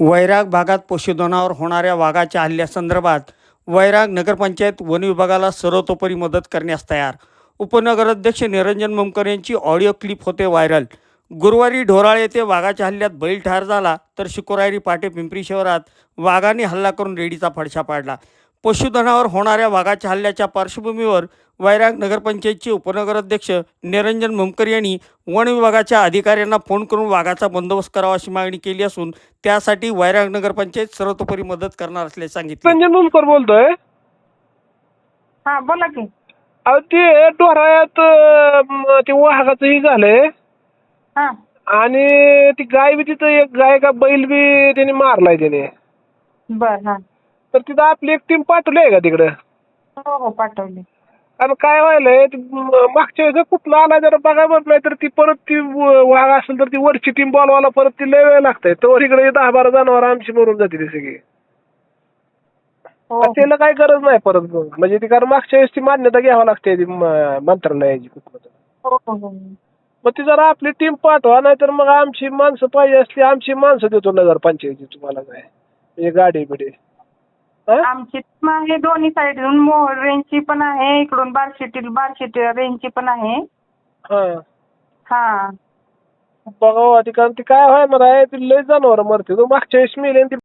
वैराग भागात पशुधनावर होणाऱ्या वाघाच्या हल्ल्यासंदर्भात वैराग नगरपंचायत वन विभागाला सर्वतोपरी मदत करण्यास तयार. उपनगराध्यक्ष निरंजन मुमकर यांची ऑडिओ क्लिप होते व्हायरल. गुरुवारी ढोराळ येथे वाघाच्या हल्ल्यात बैल ठार झाला तर शुक्रवारी पाटे पिंपरी शहरात वाघाने हल्ला करून रेडीचा फडशा पाडला. पशुधनावर होणाऱ्या वाघाच्या हल्ल्याच्या पार्श्वभूमीवर वैराग नगरपंचायतचे उपनगराध्यक्ष निरंजन ममकर यांनी वन विभागाच्या अधिकाऱ्यांना फोन करून वाघाचा बंदोबस्त करावा अशी मागणी केली असून त्यासाठी वैराग नगरपंचायत सर्वतोपरी मदत करणार असल्याचे सांगितले. संजय मुंबकर बोलतोय? हा बोला की. अहो ते डोरायात अं, ते वाघाचं हे झालंय. हा. आणि ती गाय बी तिथं एक गाय का बैल बी त्याने मारलाय त्याने. बर हा. तर तिथं आपली एक टीम पाठवली आहे का तिकडं? हो हो पाठवली. आणि काय व्हायलंय ती म- मागच्या वेळेस कुठला आला जरा बघा बरं नाही तर ती परत ती व- वाघ असेल तर ती वरची टीम बोलवायला परत ती लय वेळ लागतंय. तर इकडे दहा बारा जनावर आमची मरून जाते ती सगळी. हो. आणि त्याला काही गरज नाही परत मग. म्हणजे ती कारण मागच्या वेळेस ती मान्यता घ्यावी लागते ती म- मंत्रालयाची कुठलं तर. हो हो हो. मग ती जरा आपली टीम पाठवा नाही तर मग आमची माणसं पाहिजे असली आमची माणसं देतो नगर पंचायती तुम्हाला काय. म्हणजे गाडी बिडी? आमची टीम आहे दोन्ही साईडून मोहोळ रेंजची पण आहे इकडून बार्शीतील बार्शी रेंजची पण आहे. हा. हा. बघा ती कारण ती काय व्हाय मला ती लय जनावर मरते. तो मागच्या वेळेस मेली ती